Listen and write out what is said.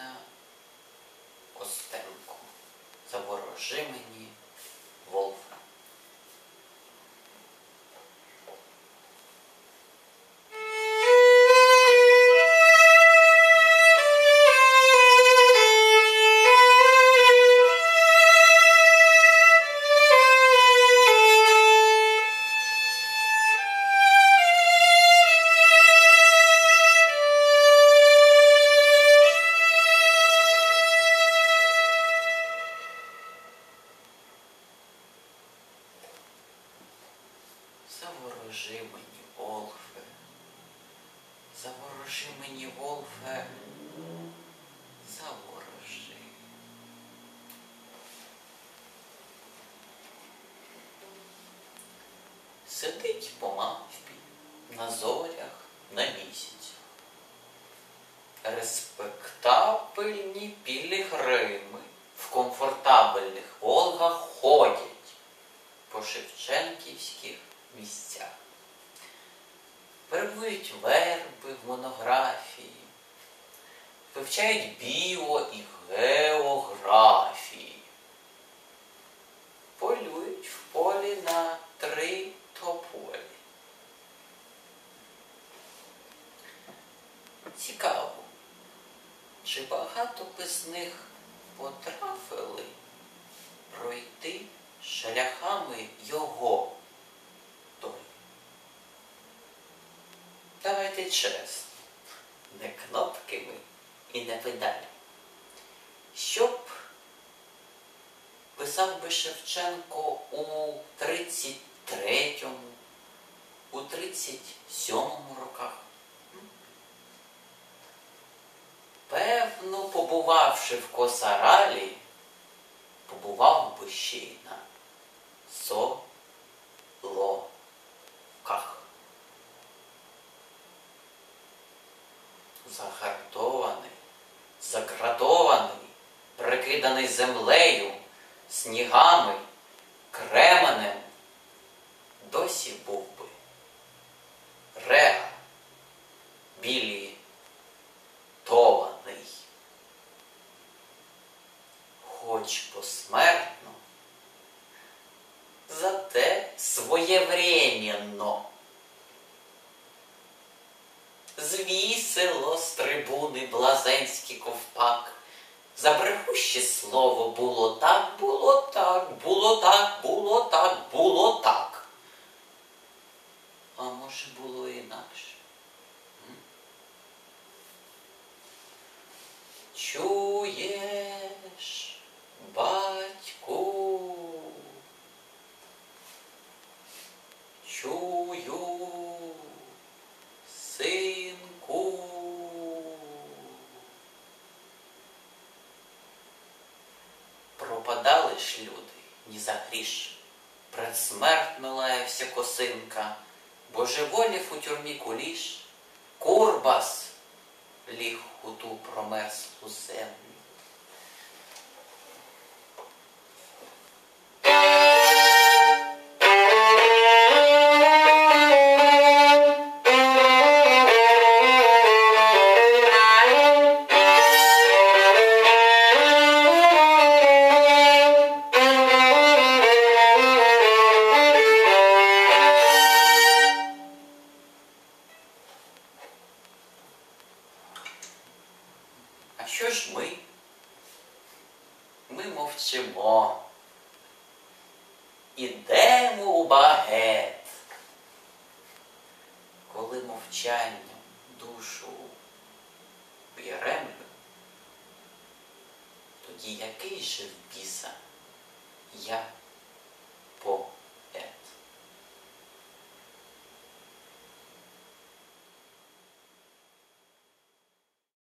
Ніна Костенко. Заворожи мені Заворожи мені, Волфе. Заворожи мені, Волфе. Заворожи. Сидить по мавпі на зорях на місяці. Респектабельні пілігрими в комфортабельних Волгах ходять по шевченківських місцях. Перебують верби в монографії, вивчають біо і географії, полюють в полі на три тополі. Цікаво, чи багато без них потрафили пройти Чесно, не кнопками і не педалі. Щоб писав би Шевченко у 33-му, у 37-му роках. Певно, побувавши в Косаралі, Загартований, закратований, прикиданий землею, снігами, кременем, досі був би реа білі тований. Хоч посмертно, зате своєвременно. Звісело з трибуни блазенський ковпак. За брехуще слово було так, було так, було так, було так, було так. А може було інакше? М? За гріш. Предсмертно лаявся косинка, божеволів у тюрмі куліш, Курбас ліг у ту промерзлу землю. Що ж ми? Ми мовчимо. Ідемо у багет. Коли мовчанням душу б'єремлю, тоді який же в біса я